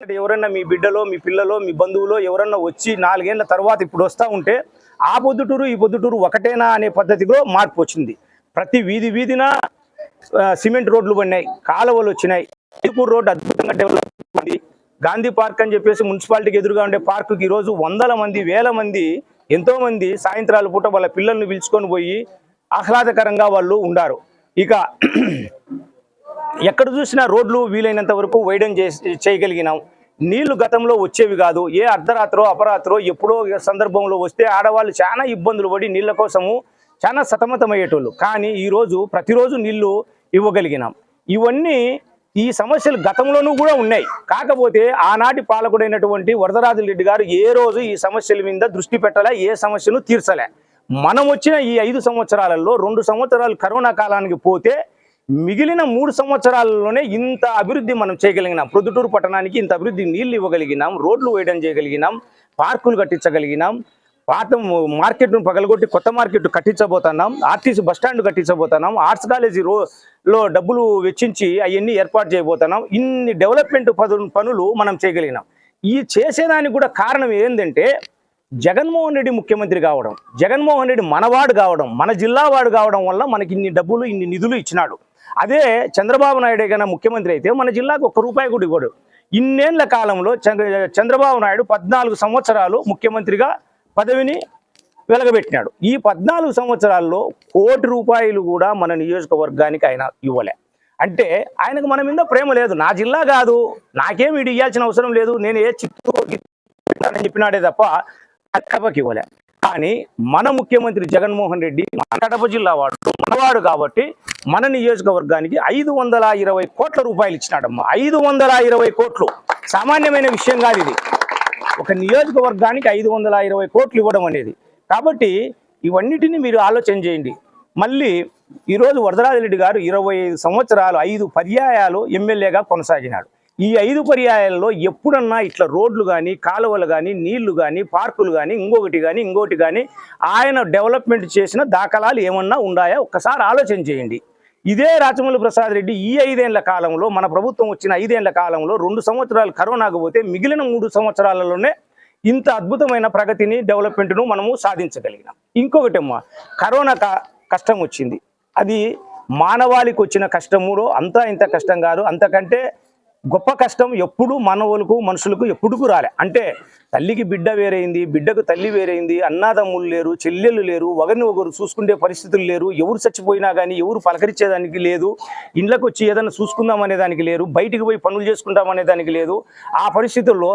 ఎవరన్నా మీ బిడ్డలో మీ పిల్లలో మీ బంధువులో ఎవరన్నా వచ్చి నాలుగేళ్ళ తర్వాత ఇప్పుడు వస్తూ ఉంటే ఆ పొద్దుటూరు ఈ పొద్దుటూరు ఒకటేనా అనే పద్ధతిలో మార్పు వచ్చింది. ప్రతి వీధి వీధిన సిమెంట్ రోడ్లు పడినాయి కాలువలు వచ్చినాయి. ఐపూర్ రోడ్డు అద్భుతంగా డెవలప్ ఉంది. గాంధీ పార్క్ అని చెప్పేసి మున్సిపాలిటీకి ఎదురుగా ఉండే పార్కుకి ఈరోజు వందల మంది వేల మంది ఎంతో మంది సాయంత్రాల పూట వాళ్ళ పిల్లల్ని పిలుచుకొని పోయి ఆహ్లాదకరంగా వాళ్ళు ఉండారు. ఇక ఎక్కడ చూసినా రోడ్లు వీలైనంత వరకు వైడన్ చేయగలిగినాం. నీళ్ళు గతంలో వచ్చేవి కాదు. ఏ అర్ధరాత్రో అపరాత్రో ఎప్పుడో సందర్భంలో వస్తే ఆడవాళ్ళు చాలా ఇబ్బందులు పడి నీళ్ళ కోసము చాలా సతమతమయ్యేటోళ్ళు. కానీ ఈరోజు ప్రతిరోజు నీళ్ళు ఇవ్వగలిగినాం. ఇవన్నీ ఈ సమస్యలు గతంలోనూ కూడా ఉన్నాయి. కాకపోతే ఆనాటి పాలకుడైనటువంటి వరదరాజు రెడ్డి గారు ఏ రోజు ఈ సమస్యల మీద దృష్టి పెట్టలే ఏ సమస్యను తీర్చలే. మనం వచ్చిన ఈ ఐదు సంవత్సరాలలో రెండు సంవత్సరాలు కరోనా కాలానికి పోతే మిగిలిన మూడు సంవత్సరాలలోనే ఇంత అభివృద్ధి మనం చేయగలిగినాం. ప్రొద్దుటూరు పట్టణానికి ఇంత అభివృద్ధి నీళ్ళు ఇవ్వగలిగినాం రోడ్లు వేయడం చేయగలిగినాం పార్కులు కట్టించగలిగినాం పాత మార్కెట్ను పగలగొట్టి కొత్త మార్కెట్ కట్టించబోతున్నాం ఆర్టీసీ బస్టాండ్ కట్టించబోతున్నాం ఆర్ట్స్ కాలేజీ రో లో డబ్బులు వెచ్చించి అవన్నీ ఏర్పాటు చేయబోతున్నాం. ఇన్ని డెవలప్మెంట్ పనులు మనం చేయగలిగినాం. ఈ చేసేదానికి కూడా కారణం ఏంటంటే జగన్మోహన్ రెడ్డి ముఖ్యమంత్రి కావడం. జగన్మోహన్ రెడ్డి మనవాడు కావడం మన జిల్లా వాడు కావడం వల్ల మనకి ఇన్ని డబ్బులు ఇన్ని నిధులు ఇచ్చినాడు. అదే చంద్రబాబు నాయుడు కన్నా ముఖ్యమంత్రి అయితే మన జిల్లాకు ఒక్క రూపాయి కూడా ఇవ్వడు. ఇన్నేళ్ళ కాలంలో చంద్ర చంద్రబాబు నాయుడు పద్నాలుగు సంవత్సరాలు ముఖ్యమంత్రిగా పదవిని వెలగబెట్టినాడు. ఈ పద్నాలుగు సంవత్సరాల్లో కోటి రూపాయలు కూడా మన నియోజకవర్గానికి ఆయన ఇవ్వలే. అంటే ఆయనకు మన మీద ప్రేమ లేదు. నా జిల్లా కాదు. నాకేమి వీడు ఇవ్వాల్సిన అవసరం లేదు. నేను ఏ చిత్తూరు అని చెప్పినాడే తప్ప కడపకి ఇవ్వలే. కానీ మన ముఖ్యమంత్రి జగన్మోహన్ రెడ్డి మన కడప జిల్లా వాడు మనవాడు కాబట్టి మన నియోజకవర్గానికి ఐదు వందల ఇరవై కోట్ల రూపాయలు ఇచ్చినాడమ్మా. ఐదు వందల ఇరవై కోట్లు. సామాన్యమైన విషయం కాదు ఇది. ఒక నియోజకవర్గానికి ఐదు వందల ఇరవై కోట్లు ఇవ్వడం అనేది. కాబట్టి ఇవన్నిటిని మీరు ఆలోచన చేయండి. మళ్ళీ ఈరోజు వరదరాజరెడ్డి గారు ఇరవై ఐదు సంవత్సరాలు ఐదు పర్యాయాలు ఎమ్మెల్యేగా కొనసాగినాడు. ఈ ఐదు పర్యాయాల్లో ఎప్పుడన్నా ఇట్లా రోడ్లు కానీ కాలువలు కానీ నీళ్ళు కానీ పార్కులు కానీ ఇంకొకటి కానీ ఇంకోటి కానీ ఆయన డెవలప్మెంట్ చేసిన దాఖలాలు ఏమన్నా ఉన్నాయా ఒక్కసారి ఆలోచన చేయండి. ఇదే రాచమల్లి ప్రసాద్ రెడ్డి ఈ ఐదేళ్ళ కాలంలో మన ప్రభుత్వం వచ్చిన ఐదేళ్ళ కాలంలో రెండు సంవత్సరాలు కరోనాకు పోతే మిగిలిన మూడు సంవత్సరాలలోనే ఇంత అద్భుతమైన ప్రగతిని డెవలప్మెంట్ను మనము సాధించగలిగినాం. ఇంకొకటమ్మా కరోనా క- కష్టం వచ్చింది. అది మానవాళికి వచ్చిన కష్టములో అంతా ఇంత కష్టం కాదు. అంతకంటే గొప్ప కష్టం ఎప్పుడు మానవులకు మనుషులకు ఎప్పుడుకు రాలే. అంటే తల్లికి బిడ్డ వేరైంది బిడ్డకు తల్లి వేరైంది అన్నాదమ్ములు లేరు చెల్లెలు లేరు ఒకరిని ఒకరు చూసుకునే పరిస్థితులు లేరు ఎవరు చచ్చిపోయినా కానీ ఎవరు పలకరించేదానికి లేదు ఇండ్లకు వచ్చి ఏదైనా చూసుకుందాం అనేదానికి లేరు బయటికి పోయి పనులు చేసుకుంటాం అనేదానికి లేదు. ఆ పరిస్థితుల్లో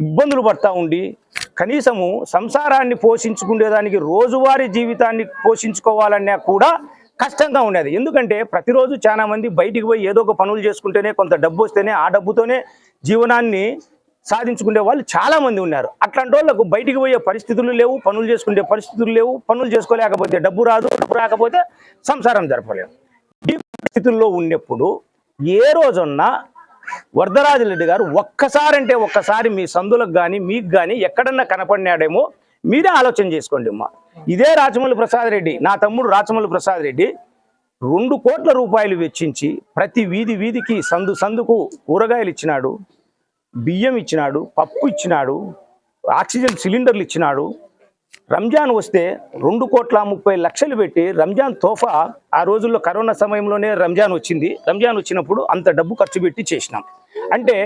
ఇబ్బందులు పడతా ఉండి కనీసము సంసారాన్ని పోషించుకునేదానికి రోజువారీ జీవితాన్ని పోషించుకోవాలన్నా కూడా కష్టంగా ఉండేది. ఎందుకంటే ప్రతిరోజు చాలా మంది బయటికి పోయి ఏదో ఒక పనులు చేసుకుంటేనే కొంత డబ్బు వస్తేనే ఆ డబ్బుతోనే జీవనాన్ని సాధించుకునే వాళ్ళు చాలామంది ఉన్నారు. అట్లాంటి వాళ్ళకు బయటికి పోయే పరిస్థితులు లేవు పనులు చేసుకునే పరిస్థితులు లేవు పనులు చేసుకోలేకపోతే డబ్బు రాదు డబ్బు రాకపోతే సంసారం జరపలేము. ఈ పరిస్థితుల్లో ఉన్నప్పుడు ఏ రోజున్నా వరదరాజరెడ్డి గారు ఒక్కసారంటే ఒక్కసారి మీ సందులకు కానీ మీకు కానీ ఎక్కడన్నా కనపడినాడేమో మీరే ఆలోచన చేసుకోండి అమ్మా. ఇదే రాచమల్లి ప్రసాద్ రెడ్డి నా తమ్ముడు రాచమల్లి ప్రసాద్ రెడ్డి రెండు కోట్ల రూపాయలు వెచ్చించి ప్రతి వీధి వీధికి సందు సందుకు కూరగాయలు ఇచ్చినాడు బియ్యం ఇచ్చినాడు పప్పు ఇచ్చినాడు ఆక్సిజన్ సిలిండర్లు ఇచ్చినాడు. రంజాన్ వస్తే రెండు కోట్ల ముప్పై లక్షలు పెట్టి రంజాన్ తోఫా ఆ రోజుల్లో కరోనా సమయంలోనే రంజాన్ వచ్చింది. రంజాన్ వచ్చినప్పుడు అంత డబ్బు ఖర్చు పెట్టి చేసినాం. అంటే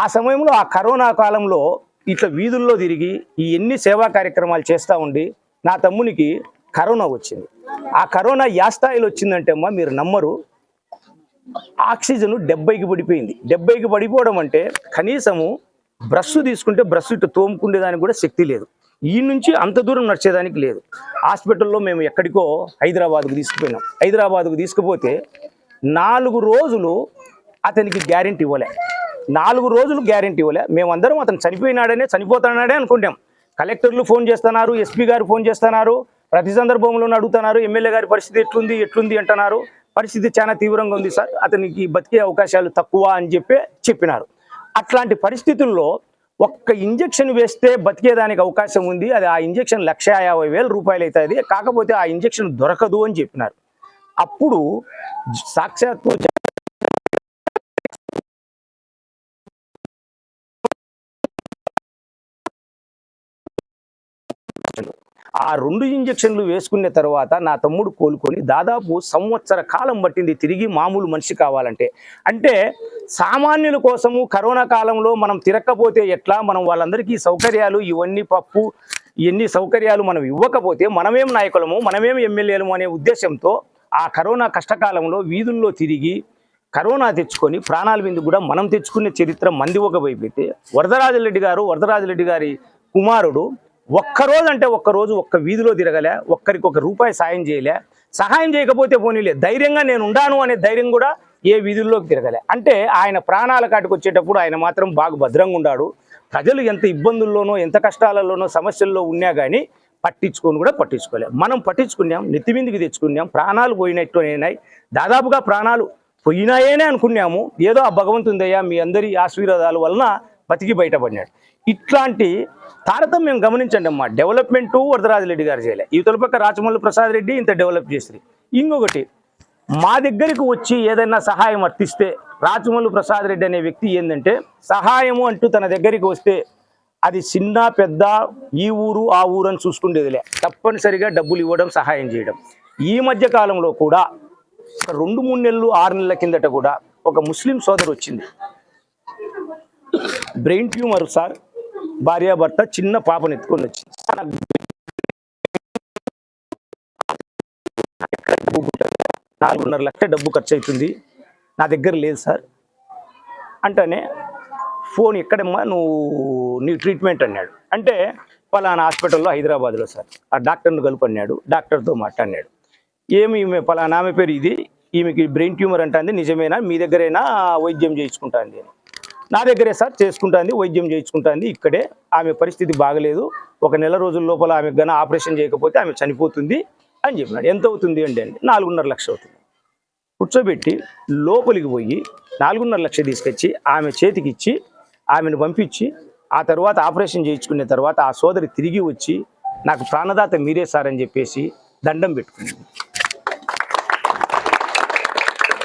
ఆ సమయంలో ఆ కరోనా కాలంలో ఇట్లా వీధుల్లో తిరిగి ఈ ఎన్ని సేవా కార్యక్రమాలు చేస్తూ ఉండి నా తమ్మునికి కరోనా వచ్చింది. ఆ కరోనా యా స్థాయిలో వచ్చిందంటే అమ్మా మీరు నమ్మరు. ఆక్సిజన్ డెబ్బైకి పడిపోయింది. డెబ్బైకి పడిపోవడం అంటే కనీసము బ్రష్ తీసుకుంటే బ్రష్ ఇటు తోముకునేదానికి కూడా శక్తి లేదు. ఈ నుంచి అంత దూరం నడిచేదానికి లేదు. హాస్పిటల్లో మేము ఎక్కడికో హైదరాబాద్కు తీసుకుపోయినాం. హైదరాబాద్కు తీసుకుపోతే నాలుగు రోజులు అతనికి గ్యారెంటీ ఇవ్వలే. నాలుగు రోజులు గ్యారంటీ ఇవ్వలే. మేమందరం అతను చనిపోయినాడనే చనిపోతున్నాడే అనుకుంటాం. కలెక్టర్లు ఫోన్ చేస్తున్నారు ఎస్పీ గారు ఫోన్ చేస్తున్నారు ప్రతి సందర్భంలోనూ అడుగుతున్నారు ఎమ్మెల్యే గారి పరిస్థితి ఎట్లుంది ఎట్లుంది అంటున్నారు. పరిస్థితి చాలా తీవ్రంగా ఉంది సార్. అతనికి బతికే అవకాశాలు తక్కువ అని చెప్పి చెప్పినారు. అట్లాంటి పరిస్థితుల్లో ఒక్క ఇంజెక్షన్ వేస్తే బతికేదానికి అవకాశం ఉంది. అది ఆ ఇంజెక్షన్ లక్ష యాభై వేల రూపాయలు అవుతుంది. కాకపోతే ఆ ఇంజెక్షన్ దొరకదు అని చెప్పినారు. అప్పుడు సాక్షాత్తు ఆ రెండు ఇంజక్షన్లు వేసుకున్న తర్వాత నా తమ్ముడు కోలుకొని దాదాపు సంవత్సర కాలం పట్టింది తిరిగి మామూలు మనిషి కావాలంటే. అంటే సామాన్యుల కోసము కరోనా కాలంలో మనం తిరక్కపోతే ఎట్లా? మనం వాళ్ళందరికీ సౌకర్యాలు ఇవన్నీ పప్పు ఇవన్నీ సౌకర్యాలు మనం ఇవ్వకపోతే మనమేం నాయకులము మనమేం ఎమ్మెల్యేలము అనే ఉద్దేశంతో ఆ కరోనా కష్టకాలంలో వీధుల్లో తిరిగి కరోనా తెచ్చుకొని ప్రాణాల మీద కూడా మనం తెచ్చుకునే చరిత్ర మంది ఒక వైపు అయితే వరదరాజరెడ్డి గారు వరదరాజరెడ్డి గారి కుమారుడు ఒక్కరోజు అంటే ఒక్కరోజు ఒక్క వీధిలో తిరగలే ఒక్కరికి ఒక రూపాయి సాయం చేయలే. సహాయం చేయకపోతే పోనీలే ధైర్యంగా నేను ఉండాను అనే ధైర్యం కూడా ఏ వీధుల్లోకి తిరగలే. అంటే ఆయన ప్రాణాల కాటికి వచ్చేటప్పుడు ఆయన మాత్రం బాగా భద్రంగా ఉన్నాడు ప్రజలు ఎంత ఇబ్బందుల్లోనో ఎంత కష్టాలలోనో సమస్యల్లో ఉన్నా కానీ పట్టించుకొని కూడా పట్టించుకోలేదు మనం పట్టించుకున్నాం నెత్తిమిందకి తెచ్చుకున్నాం ప్రాణాలు పోయినట్టునాయి దాదాపుగా ప్రాణాలు పోయినాయేనే అనుకున్నాము. ఏదో ఆ భగవంతుందయ్యా మీ అందరి ఆశీర్వాదాల వలన బతికి బయటపడినాడు ఇట్లాంటి తారతమ్యం గమనించండి అమ్మా. డెవలప్మెంట్ వరదరాజరెడ్డి గారు చేయలే. ఈ పక్క రాచమల్లి ప్రసాద్ రెడ్డి ఇంత డెవలప్ చేసి ఇంకొకటి మా దగ్గరికి వచ్చి ఏదైనా సహాయం అర్థిస్తే రాచమల్లు ప్రసాద్ రెడ్డి అనే వ్యక్తి ఏంటంటే సహాయము అంటూ తన దగ్గరికి వస్తే అది చిన్న పెద్ద ఈ ఊరు ఆ ఊరు అని చూసుకుండేదిలే. తప్పనిసరిగా డబ్బులు ఇవ్వడం సహాయం చేయడం. ఈ మధ్య కాలంలో కూడా ఒక రెండు మూడు నెలలు ఆరు నెలల కిందట కూడా ఒక ముస్లిం సోదరు వచ్చింది. బ్రెయిన్ ట్యూమర్ సార్ భార్యాభర్త చిన్న పాపను ఎత్తుకొని వచ్చింది నాలుగున్నర లక్ష డబ్బు ఖర్చు అవుతుంది నా దగ్గర లేదు సార్. అంటేనే ఫోన్ ఎక్కడమ్మా నువ్వు నీ ట్రీట్మెంట్ అన్నాడు. అంటే పలానా హాస్పిటల్లో హైదరాబాద్లో సార్. ఆ డాక్టర్ను కలుపు అన్నాడు డాక్టర్తో మాట్లాడినాడు. ఏమి ఈమె పలానా ఆమె పేరు ఇది. ఈమెకి బ్రెయిన్ ట్యూమర్ అంటుంది నిజమేనా మీ దగ్గరైనా వైద్యం చేయించుకుంటుంది అని. నా దగ్గరే సార్ చేసుకుంటుంది వైద్యం చేయించుకుంటుంది. ఇక్కడే ఆమె పరిస్థితి బాగలేదు. ఒక నెల రోజుల లోపల ఆమెకు గన ఆపరేషన్ చేయకపోతే ఆమె చనిపోతుంది అని చెప్పినాడు. ఎంత అవుతుంది అండి? అంటే నాలుగున్నర లక్ష అవుతుంది. కూర్చోబెట్టి లోపలికి పోయి నాలుగున్నర లక్ష తీసుకొచ్చి ఆమె చేతికి ఇచ్చి ఆమెను పంపించి ఆ తర్వాత ఆపరేషన్ చేయించుకునే తర్వాత ఆ సోదరి తిరిగి వచ్చి నాకు ప్రాణదాత మీరే సార్ అని చెప్పేసి దండం పెట్టుకుంది.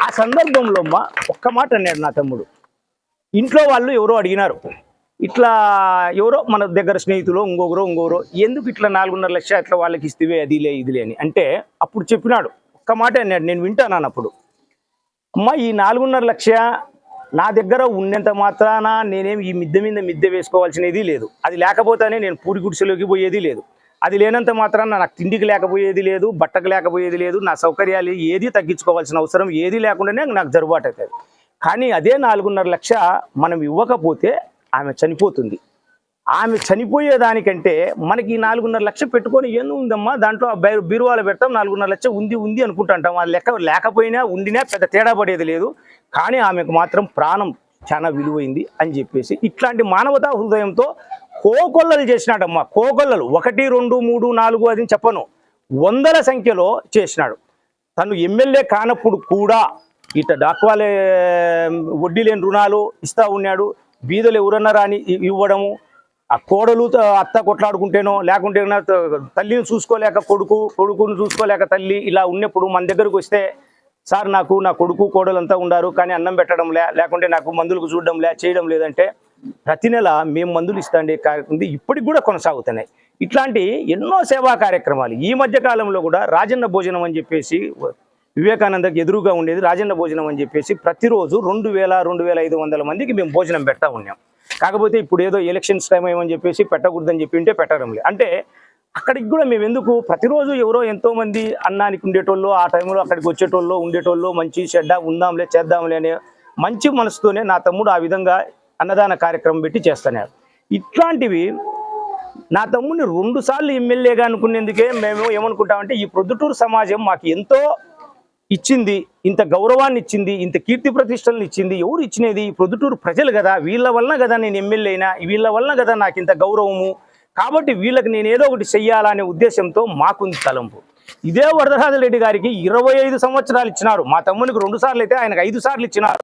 ఆ సందర్భంలో అమ్మ ఒక్క మాట అన్నాడు నా తమ్ముడు. ఇంట్లో వాళ్ళు ఎవరో అడిగినారు. ఇట్లా ఎవరో మన దగ్గర స్నేహితులు ఇంకొకరు ఇంకొకరు ఎందుకు ఇట్లా నాలుగున్నర లక్ష ఇట్లా వాళ్ళకి ఇస్తేవే అదిలే ఇదిలే అని. అంటే అప్పుడు చెప్పినాడు ఒక్క మాట అన్నాడు నేను వింటాను అప్పుడు అమ్మ ఈ నాలుగున్నర లక్ష నా దగ్గర ఉన్నంత మాత్రాన నేనేం ఈ మిద్దె మీద మిద్దె వేసుకోవాల్సినది లేదు. అది లేకపోతేనే నేను పూడి గుడిసెలోకి పోయేది లేదు. అది లేనంత మాత్రాన నాకు తిండికి లేకపోయేది లేదు బట్టకు లేకపోయేది లేదు నా సౌకర్యాలు ఏది తగ్గించుకోవాల్సిన అవసరం ఏది లేకుండానే నాకు జరుబాటు అవుతుంది. కానీ అదే నాలుగున్నర లక్ష మనం ఇవ్వకపోతే ఆమె చనిపోతుంది. ఆమె చనిపోయేదానికంటే మనకి ఈ నాలుగున్నర లక్ష పెట్టుకొని ఏంది ఉందమ్మా? దాంట్లో బీరువాలు బై- పెడతాం నాలుగున్నర లక్ష ఉంది ఉంది అనుకుంటుంటాం. ఆ లెక్క లేకపోయినా ఉండినా పెద్ద తేడా పడేది లేదు. కానీ ఆమెకు మాత్రం ప్రాణం చాలా విలువైంది అని చెప్పేసి ఇట్లాంటి మానవతా హృదయంతో కోకొల్లలు చేసినాడమ్మా కోకొల్లలు. ఒకటి రెండు మూడు నాలుగు అది చెప్పను. వందల సంఖ్యలో చేసినాడు. తను ఎమ్మెల్యే కానప్పుడు కూడా ఇట డాక్వాలే వడ్డీ లేని రుణాలు ఇస్తూ ఉన్నాడు. బీదలు ఎవరన్నారా రాని ఇవ్వడము. ఆ కోడలు అత్త కొట్లాడుకుంటేనో లేకుంటే తల్లిని చూసుకోలేక కొడుకు కొడుకుని చూసుకోలేక తల్లి ఇలా ఉన్నప్పుడు మన దగ్గరకు వస్తే సార్ నాకు నా కొడుకు కోడలు అంతా ఉండారు కానీ అన్నం పెట్టడం లే లేకుంటే నాకు మందులకు చూడడం లే చేయడం లేదంటే ప్రతి నెల మేము మందులు ఇస్తాండే కార్యక్రమం ఇప్పటికి కూడా కొనసాగుతున్నాయి. ఇట్లాంటి ఎన్నో సేవా కార్యక్రమాలు ఈ మధ్య కాలంలో కూడా రాజన్న భోజనం అని చెప్పేసి వివేకానందకి ఎదురుగా ఉండేది రాజన్న భోజనం అని చెప్పేసి ప్రతిరోజు రెండు వేల రెండు వేల ఐదు వందల మందికి మేము భోజనం పెడతా ఉన్నాం. కాకపోతే ఇప్పుడు ఏదో ఎలక్షన్స్ టైం ఏమని చెప్పేసి పెట్టకూడదని చెప్పి ఉంటే పెట్టడం లేదు. అంటే అక్కడికి కూడా మేము ఎందుకు? ప్రతిరోజు ఎవరో ఎంతో మంది అన్నానికి ఉండేటోళ్ళు ఆ టైంలో అక్కడికి వచ్చేటోళ్ళు ఉండేటోళ్ళు మంచి చెడ్డ ఉందాంలే చేద్దాంలే అనే మంచి మనసుతోనే నా తమ్ముడు ఆ విధంగా అన్నదాన కార్యక్రమం పెట్టి చేస్తున్నాడు ఇట్లాంటివి నా తమ్ముడిని రెండు సార్లు ఎమ్మెల్యేగా అనుకునేందుకే మేము ఏమనుకుంటామంటే ఈ ప్రొద్దుటూరు సమాజం మాకు ఎంతో ఇచ్చింది ఇంత గౌరవాన్ని ఇచ్చింది ఇంత కీర్తి ప్రతిష్టలను ఇచ్చింది ఎవరు ఇచ్చినది? ఈ ప్రొద్దుటూరు ప్రజలు కదా వీళ్ళ వలన కదా నేను ఎమ్మెల్యే అయినా వీళ్ళ వలన కదా నాకు ఇంత గౌరవము. కాబట్టి వీళ్ళకి నేను ఏదో ఒకటి చెయ్యాలనే ఉద్దేశంతో మాకుంది తలంపు. ఇదే వరదరాజ రెడ్డి గారికి ఇరవై ఐదు సంవత్సరాలు ఇచ్చినారు. మా తమ్మునికి రెండు సార్లు అయితే ఆయనకు ఐదు సార్లు ఇచ్చినారు.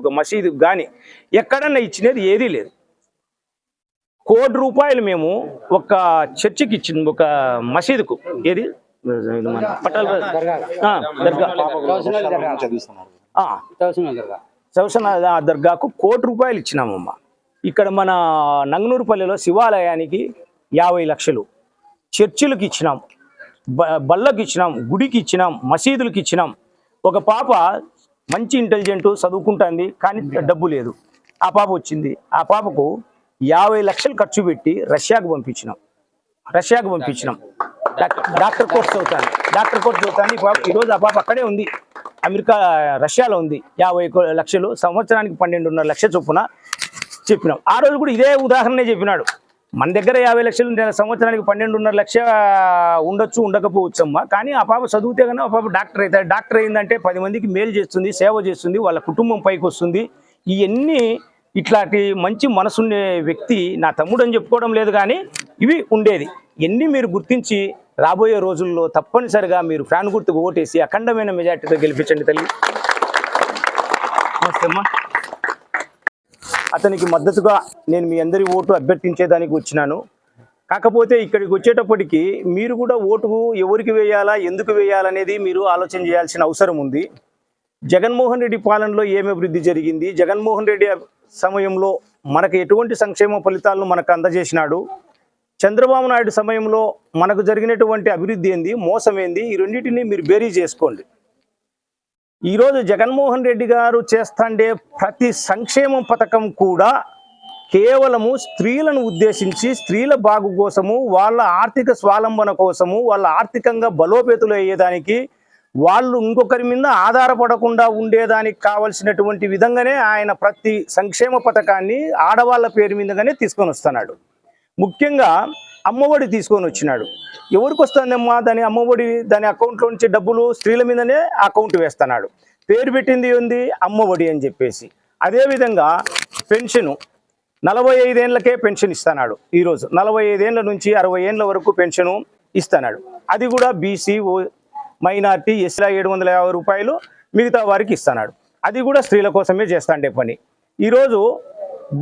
ఒక మసీదు కానీ ఎక్కడన్నా ఇచ్చినది ఏదీ లేదు. కోటి రూపాయలు మేము ఒక చర్చికి ఇచ్చింది ఒక మసీదుకు. ఏది? మన దర్గా. ఆ, దర్గాకు కోటి రూపాయలు ఇచ్చినామమ్మ. ఇక్కడ మన నంగనూరుపల్లిలో శివాలయానికి యాభై లక్షలు. చర్చిలకు ఇచ్చినాం బ బళ్ళకి ఇచ్చినాం గుడికి ఇచ్చినాం మసీదులకు ఇచ్చినాం. ఒక పాప మంచి ఇంటెలిజెంట్ చదువుకుంటుంది కానీ డబ్బు లేదు. ఆ పాప వచ్చింది. ఆ పాపకు యాభై లక్షలు ఖర్చు పెట్టి రష్యాకు పంపించినాం. రష్యాకు పంపించినాం. డాక్టర్. డాక్టర్ కోర్స్ చదువుతాను డాక్టర్ కోర్స్ చదువుతాను ఈరోజు ఆ పాప అక్కడే ఉంది. అమెరికా రష్యాలో ఉంది. యాభై లక్షలు. సంవత్సరానికి పన్నెండున్నర లక్ష చొప్పున చెప్పినాం. ఆ రోజు కూడా ఇదే ఉదాహరణే చెప్పినాడు. మన దగ్గర యాభై లక్షలు సంవత్సరానికి పన్నెండున్నర లక్ష ఉండొచ్చు ఉండకపోవచ్చు అమ్మా కానీ ఆ పాప చదివితే కన్నా ఆ పాప డాక్టర్ అవుతాడు. డాక్టర్ అయిందంటే పది మందికి మేలు చేస్తుంది సేవ చేస్తుంది వాళ్ళ కుటుంబం పైకి వస్తుంది. ఇవన్నీ ఇట్లాంటి మంచి మనసుండే వ్యక్తి నా తమ్ముడు అని చెప్పుకోవడం లేదు కానీ ఇవి ఉండేది. ఎన్ని మీరు గుర్తించి రాబోయే రోజుల్లో తప్పనిసరిగా మీరు ఫ్యాన్ గుర్తుకు ఓటేసి అఖండమైన మెజార్టీతో గెలిపించండి తల్లి. నమస్తేమ్మా అతనికి మద్దతుగా నేను మీ అందరి ఓటు అభ్యర్థించేదానికి వచ్చినాను. కాకపోతే ఇక్కడికి వచ్చేటప్పటికి మీరు కూడా ఓటు ఎవరికి వేయాలా ఎందుకు వేయాలనేది మీరు ఆలోచన చేయాల్సిన అవసరం ఉంది. జగన్మోహన్ రెడ్డి పాలనలో ఏమి అభివృద్ధి జరిగింది? జగన్మోహన్ రెడ్డి సమయంలో మనకు ఎటువంటి సంక్షేమ ఫలితాలను మనకు అందజేసినాడు? చంద్రబాబు నాయుడు సమయంలో మనకు జరిగినటువంటి అభివృద్ధి ఏంది? మోసం ఏంది? ఈ రెండింటిని మీరు బేరీ చేసుకోండి. ఈరోజు జగన్మోహన్ రెడ్డి గారు చేస్తాండే ప్రతి సంక్షేమ పథకం కూడా కేవలము స్త్రీలను ఉద్దేశించి స్త్రీల బాగు కోసము వాళ్ళ ఆర్థిక స్వాలంబన కోసము వాళ్ళ ఆర్థికంగా బలోపేతులు అయ్యేదానికి వాళ్ళు ఇంకొకరి మీద ఆధారపడకుండా ఉండేదానికి కావలసినటువంటి విధంగానే ఆయన ప్రతి సంక్షేమ పథకాన్ని ఆడవాళ్ళ పేరు మీదగానే తీసుకొని వస్తున్నాడు. ముఖ్యంగా అమ్మఒడి తీసుకొని వచ్చినాడు. ఎవరికి వస్తుందమ్మా? దాని అమ్మఒడి దాని అకౌంట్లో నుంచి డబ్బులు స్త్రీల మీదనే అకౌంట్ వేస్తున్నాడు. పేరు పెట్టింది ఉంది అమ్మఒడి అని చెప్పేసి. అదేవిధంగా పెన్షను నలభై ఐదేళ్ళకే పెన్షన్ ఇస్తున్నాడు ఈరోజు. నలభై ఐదేళ్ళ నుంచి అరవై ఏళ్ళ వరకు పెన్షను ఇస్తున్నాడు. అది కూడా బీసీ మైనార్టీ ఎస్లా ఏడు వందల యాభై రూపాయలు మిగతా వారికి ఇస్తున్నాడు. అది కూడా స్త్రీల కోసమే చేస్తాండే పని. ఈరోజు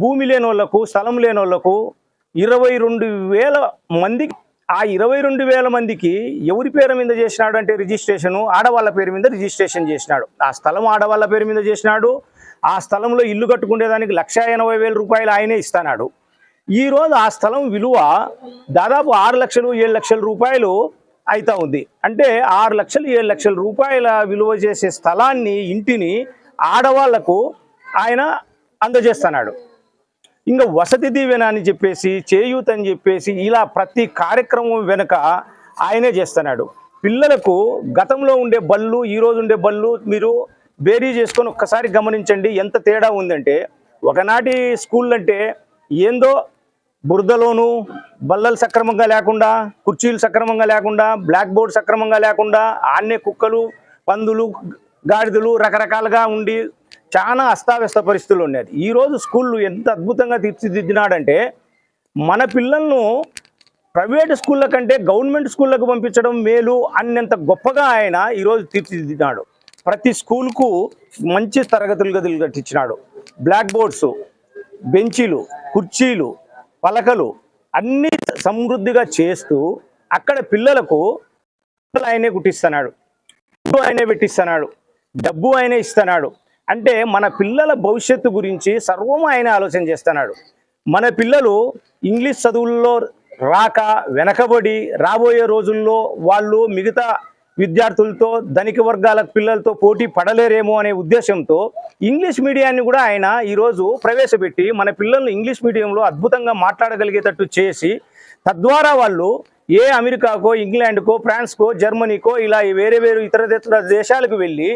భూమి లేని వాళ్ళకు స్థలం లేని వాళ్ళకు ఇరవై రెండు వేల మంది ఆ ఇరవై రెండు వేల మందికి ఎవరి పేరు మీద చేసినాడు అంటే రిజిస్ట్రేషను? ఆడవాళ్ళ పేరు మీద రిజిస్ట్రేషన్ చేసినాడు. ఆ స్థలం ఆడవాళ్ళ పేరు మీద చేసినాడు. ఆ స్థలంలో ఇల్లు కట్టుకునేదానికి లక్ష ఎనభై వేల రూపాయలు ఆయనే ఇస్తున్నాడు. ఈరోజు ఆ స్థలం విలువ దాదాపు ఆరు లక్షలు ఏడు లక్షల రూపాయలు అవుతా ఉంది. అంటే ఆరు లక్షలు ఏడు లక్షల రూపాయల విలువ చేసే స్థలాన్ని ఇంటిని ఆడవాళ్ళకు ఆయన అందజేస్తున్నాడు. ఇంకా వసతి దీవెన అని చెప్పేసి చేయూత్ అని చెప్పేసి ఇలా ప్రతి కార్యక్రమం వెనుక ఆయనే చేస్తున్నాడు. పిల్లలకు గతంలో ఉండే బళ్ళు ఈరోజు ఉండే బళ్ళు మీరు బేరీ చేసుకొని ఒక్కసారి గమనించండి ఎంత తేడా ఉందంటే ఒకనాటి స్కూల్ అంటే ఏందో బురదలోను బల్లలు సక్రమంగా లేకుండా కుర్చీలు సక్రమంగా లేకుండా బ్లాక్ బోర్డ్ సక్రమంగా లేకుండా ఆన్నే కుక్కలు పందులు గాడిదలు రకరకాలుగా ఉండి చాలా అస్తావ్యస్త పరిస్థితులు ఉండేది ఈరోజు స్కూళ్ళు ఎంత అద్భుతంగా తీర్చిదిద్దినాడంటే మన పిల్లలను ప్రైవేట్ స్కూళ్ళ కంటే గవర్నమెంట్ స్కూళ్ళకు పంపించడం మేలు అన్నంత గొప్పగా ఆయన ఈరోజు తీర్చిదిద్దినాడు. ప్రతి స్కూల్కు మంచి తరగతులు గదులు కట్టించినాడు. బ్లాక్ బోర్డ్స్ బెంచీలు కుర్చీలు పలకలు అన్నీ సమృద్ధిగా చేస్తూ అక్కడ పిల్లలకు ఆయనే కుట్టిస్తున్నాడు. డబ్బు ఆయనే పెట్టిస్తున్నాడు. డబ్బు ఆయనే ఇస్తున్నాడు. అంటే మన పిల్లల భవిష్యత్తు గురించి సర్వం ఆయన ఆలోచన చేస్తున్నాడు. మన పిల్లలు ఇంగ్లీష్ చదువుల్లో రాక వెనకబడి రాబోయే రోజుల్లో వాళ్ళు మిగతా విద్యార్థులతో ధనిక వర్గాల పిల్లలతో పోటీ పడలేరేమో అనే ఉద్దేశంతో ఇంగ్లీష్ మీడియాన్ని కూడా ఆయన ఈరోజు ప్రవేశపెట్టి మన పిల్లల్ని ఇంగ్లీష్ మీడియంలో అద్భుతంగా మాట్లాడగలిగేటట్టు చేసి తద్వారా వాళ్ళు ఏ అమెరికాకో ఇంగ్లాండ్కో ఫ్రాన్స్కో జర్మనీకో ఇలా వేరే వేరే ఇతర ఇతర దేశాలకు వెళ్ళి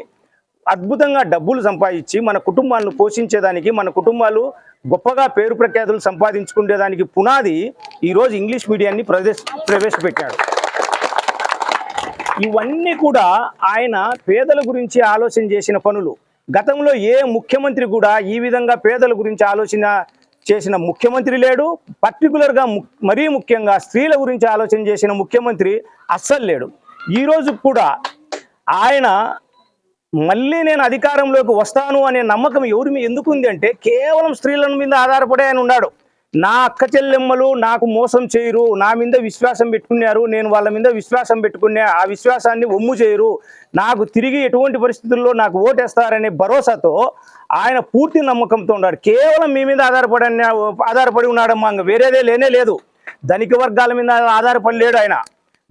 అద్భుతంగా డబ్బులు సంపాదించి మన కుటుంబాలను పోషించేదానికి మన కుటుంబాలు గొప్పగా పేరు ప్రఖ్యాతులు సంపాదించుకునేదానికి పునాది ఈరోజు ఇంగ్లీష్ మీడియాన్ని ప్రవేశ ప్రవేశపెట్టాడు. ఇవన్నీ కూడా ఆయన పేదల గురించి ఆలోచన చేసిన పనులు. గతంలో ఏ ముఖ్యమంత్రి కూడా ఈ విధంగా పేదల గురించి ఆలోచన చేసిన ముఖ్యమంత్రి లేడు. పర్టికులర్గా మరీ ముఖ్యంగా స్త్రీల గురించి ఆలోచన చేసిన ముఖ్యమంత్రి అస్సలు లేడు. ఈరోజు కూడా ఆయన మళ్ళీ నేను అధికారంలోకి వస్తాను అనే నమ్మకం ఎవరి మీద ఎందుకు ఉంది అంటే కేవలం స్త్రీల మీద ఆధారపడే ఆయన ఉన్నాడు. నా అక్క చెల్లెమ్మలు నాకు మోసం చేయరు నా మీద విశ్వాసం పెట్టుకున్నారు నేను వాళ్ళ మీద విశ్వాసం పెట్టుకున్నా ఆ విశ్వాసాన్ని ఒమ్ము చేయరు. నాకు తిరిగి ఎటువంటి పరిస్థితుల్లో నాకు ఓటేస్తారనే భరోసాతో ఆయన పూర్తి నమ్మకంతో ఉన్నాడు. కేవలం మీ మీద ఆధారపడి ఆధారపడి ఉన్నాడమ్మా ఇంకా వేరేదే లేనే లేదు. ధనిక వర్గాల మీద ఆధారపడి లేడు ఆయన.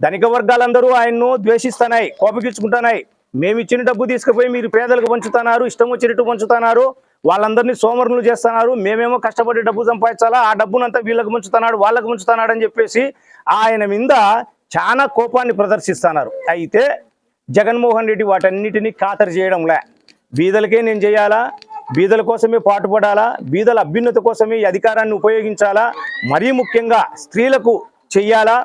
ధనిక వర్గాలందరూ ఆయన్ను ద్వేషిస్తున్నాయి కోపగించుకుంటున్నాయి. మేము ఇచ్చిన డబ్బు తీసుకుపోయి మీరు పేదలకు పంచుతున్నారు ఇష్టం వచ్చినట్టు పంచుతున్నారు. వాళ్ళందరినీ సోమరులు చేస్తున్నారు. మేమేమో కష్టపడి డబ్బు సంపాదించాలా? ఆ డబ్బునంతా వీళ్ళకి ముంచుతున్నాడు వాళ్ళకి ముంచుతున్నాడు అని చెప్పేసి ఆయన మీద చాలా కోపాన్ని ప్రదర్శిస్తున్నారు. అయితే జగన్మోహన్ రెడ్డి వాటన్నిటినీ ఖాతరు చేయడంలే. బీదలకే నేను చేయాలా? బీదల కోసమే పాటుపడాలా? బీదల అభ్యున్నత కోసమే ఈ అధికారాన్ని ఉపయోగించాలా? మరీ ముఖ్యంగా స్త్రీలకు చెయ్యాలా?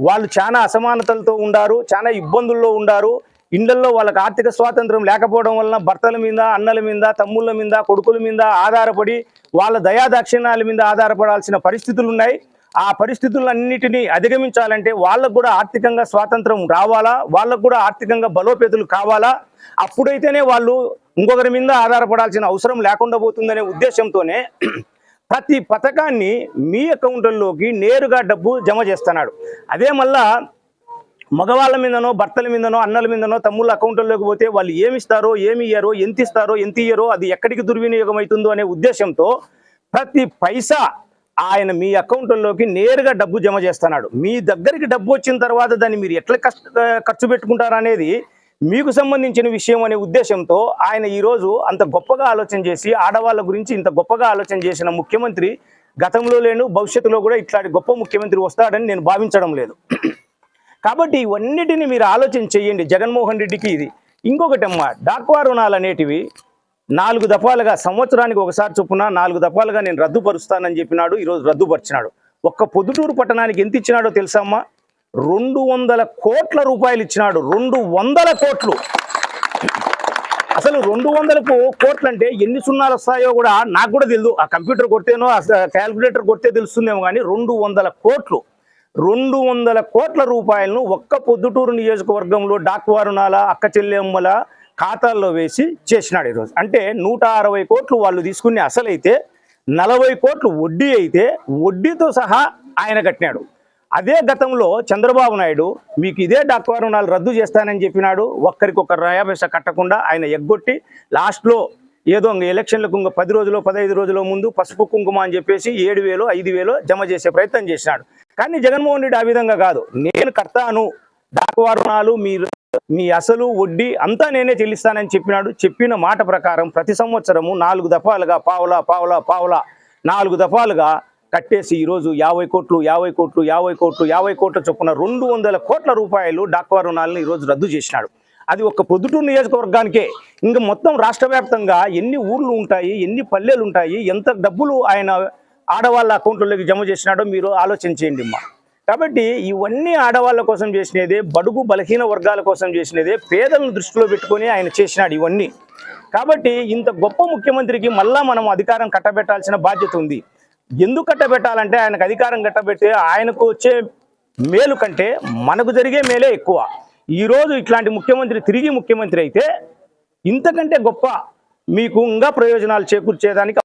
వాళ్ళు చాలా అసమానతలతో ఉండారు చాలా ఇబ్బందుల్లో ఉండారు. ఇండ్లలో వాళ్ళకి ఆర్థిక స్వాతంత్రం లేకపోవడం వలన భర్తల మీద అన్నల మీద తమ్ముళ్ళ మీద కొడుకుల మీద ఆధారపడి వాళ్ళ దయాదాక్షిణ్యాల మీద ఆధారపడాల్సిన పరిస్థితులు ఉన్నాయి ఆ పరిస్థితులన్నిటినీ అధిగమించాలంటే వాళ్ళకు కూడా ఆర్థికంగా స్వాతంత్రం రావాలా? వాళ్ళకు కూడా ఆర్థికంగా బలోపేతులు కావాలా? అప్పుడైతేనే వాళ్ళు ఇంకొకరి మీద ఆధారపడాల్సిన అవసరం లేకుండా పోతుందనే ఉద్దేశంతోనే ప్రతి పథకాన్ని మీ అకౌంట్లలోకి నేరుగా డబ్బు జమ చేస్తున్నాడు. అదే మళ్ళా మగవాళ్ళ మీదనో భర్తల మీదనో అన్నల మీదనో తమ్ముళ్ళ అకౌంట్లోకి పోతే వాళ్ళు ఏమి ఇస్తారో ఏమి ఇయ్యారో ఎంత ఇస్తారో ఎంత ఇయ్యారో అది ఎక్కడికి దుర్వినియోగం అవుతుందో అనే ఉద్దేశంతో ప్రతి పైసా ఆయన మీ అకౌంట్లోకి నేరుగా డబ్బు జమ చేస్తున్నాడు. మీ దగ్గరికి డబ్బు వచ్చిన తర్వాత దాన్ని మీరు ఎట్లా కష్ట ఖర్చు పెట్టుకుంటారు అనేది మీకు సంబంధించిన విషయం అనే ఉద్దేశంతో ఆయన ఈరోజు అంత గొప్పగా ఆలోచన చేసి ఆడవాళ్ళ గురించి ఇంత గొప్పగా ఆలోచన చేసిన ముఖ్యమంత్రి గతంలో లేను భవిష్యత్తులో కూడా ఇట్లాంటి గొప్ప ముఖ్యమంత్రి వస్తాడని నేను భావించడం లేదు. కాబట్టి ఇవన్నిటిని మీరు ఆలోచన చేయండి. జగన్మోహన్ రెడ్డికి ఇది. ఇంకొకటమ్మా డాక్వా రుణాలు అనేటివి నాలుగు దఫాలుగా సంవత్సరానికి ఒకసారి చొప్పున నాలుగు దఫాలుగా నేను రద్దుపరుస్తానని చెప్పినాడు ఈరోజు రద్దుపరిచినాడు. ఒక్క పొద్దుటూరు పట్టణానికి ఎంత ఇచ్చినాడో తెలుసమ్మా? రెండు వందల కోట్ల రూపాయలు ఇచ్చినాడు. రెండు వందల కోట్లు. అసలు రెండు వందలకు కోట్లు అంటే ఎన్ని సున్నాలు వస్తాయో కూడా నాకు కూడా తెలియదు ఆ కంప్యూటర్ కొడితేనో ఆ క్యాల్కులేటర్ కొడితే తెలుస్తుందేమో కానీ రెండు వందల కోట్లు. రెండు వందల కోట్ల రూపాయలను ఒక్క పొద్దుటూరు నియోజకవర్గంలో డాక్వారునాల అక్క చెల్లెమ్మల ఖాతాల్లో వేసి చేసినాడు ఈరోజు. అంటే నూట అరవై కోట్లు వాళ్ళు తీసుకునే అసలైతే నలభై కోట్లు వడ్డీ అయితే వడ్డీతో సహా ఆయన కట్టినాడు. అదే గతంలో చంద్రబాబు నాయుడు మీకు ఇదే డాక్వా రుణాలు రద్దు చేస్తానని చెప్పినాడు. ఒక్కరికొకరు నయాపైసా కట్టకుండా ఆయన ఎగ్గొట్టి లాస్ట్లో ఏదో ఇంక ఎలక్షన్లకు ఇంక పది రోజులు పదహైదు రోజుల ముందు పసుపు కుంకుమ అని చెప్పేసి ఏడు వేలు ఐదు వేలు జమ చేసే ప్రయత్నం చేసినాడు. కానీ జగన్మోహన్ రెడ్డి ఆ విధంగా కాదు. నేను కడతాను. డాక్వా రుణాలు మీరు మీ అసలు వడ్డీ అంతా నేనే చెల్లిస్తానని చెప్పినాడు. చెప్పిన మాట ప్రకారం ప్రతి సంవత్సరము నాలుగు దఫాలుగా పావులా పావులా పావులా నాలుగు దఫాలుగా కట్టేసి ఈరోజు యాభై కోట్లు యాభై కోట్లు యాభై కోట్లు యాభై కోట్ల చొప్పున రెండు వందల కోట్ల రూపాయలు డాక్వా రుణాలను ఈరోజు రద్దు చేసినాడు. అది ఒక పొద్దుటూరు నియోజకవర్గానికే. ఇంకా మొత్తం రాష్ట్ర వ్యాప్తంగా ఎన్ని ఊర్లు ఉంటాయి ఎన్ని పల్లెలు ఉంటాయి ఎంత డబ్బులు ఆయన ఆడవాళ్ళ అకౌంట్లోకి జమ చేసినాడో మీరు ఆలోచన చేయండి అమ్మా. కాబట్టి ఇవన్నీ ఆడవాళ్ళ కోసం చేసినదే బడుగు బలహీన వర్గాల కోసం చేసినదే పేదలను దృష్టిలో పెట్టుకొని ఆయన చేసినాడు ఇవన్నీ. కాబట్టి ఇంత గొప్ప ముఖ్యమంత్రికి మళ్ళా మనం అధికారం కట్టబెట్టాల్సిన బాధ్యత ఉంది. ఎందుకు కట్టబెట్టాలంటే ఆయనకు అధికారం కట్టబెట్టి ఆయనకు వచ్చే మేలు కంటే మనకు జరిగే మేలే ఎక్కువ. ఈరోజు ఇట్లాంటి ముఖ్యమంత్రి తిరిగి ముఖ్యమంత్రి అయితే ఇంతకంటే గొప్ప మీకు ఇంకా ప్రయోజనాలు చేకూర్చేదానికి